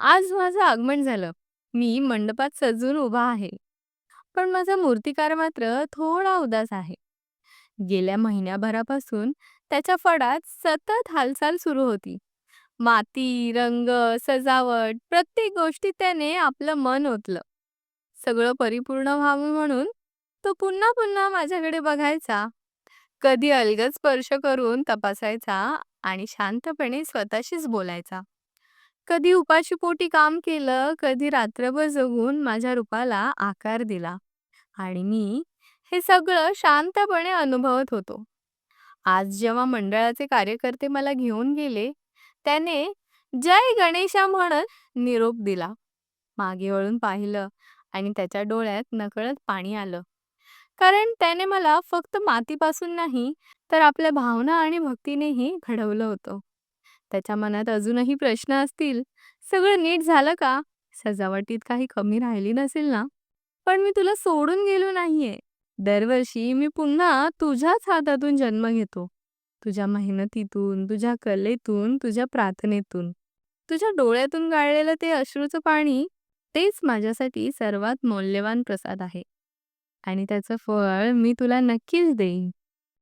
आज माझं आगमन झालं. मी मंडपात सजून उभा आहे. पण माझा मूर्तिकार मात्र थोडा उदास आहे. गेल्या महिन्याभरापासून त्याच्या फडात सतत हालचाल सुरू होती. माती, रंग, सजावट प्रत्येक गोष्टीत त्याने आपलं मन ओतलं. सगळं परिपूर्ण व्हावं म्हणून तो पुन्हा पुन्हा माझ्याकडे बघायचा. कधी अलगद स्पर्श करून तपासायचा आणि शांतपणे स्वतःशीच बोलायचा. कधी उपाशी पोटी काम केलं, कधी रात्रभर जगून माझ्या रूपाला आकार दिला. आणि मी हे सगळं शांतपणे अनुभवत होतो. आज जेव्हा मंडळाचे कार्यकर्ते मला घेऊन गेले, त्याने जय गणेशा म्हणत निरोप दिला. मागे वळून पाहिलं आणि त्याच्या डोळ्यात नकळत पाणी आलं. कारण त्याने मला फक्त मातीपासून नाही, तर आपल्या भावना आणि भक्तीनेही घडवलं होतं. त्याच्या मनात अजूनही प्रश्न असतील, सगळं नीट झालं का? सजावटीत काही कमी राहिली नसेल ना? पण मी तुला सोडून गेलो नाहीये. दरवर्षी मी पुन्हा तुझ्याच हातातून जन्म घेतो. तुझ्या मेहनतीतून, तुझ्या कलेतून, तुझ्या प्रार्थनेतून. तुझ्या डोळ्यातून गाळलेलं ते अश्रूचं पाणी, तेच माझ्यासाठी सर्वात मौल्यवान प्रसाद आहे. आणि त्याचं फळ मी तुला नक्कीच देईन.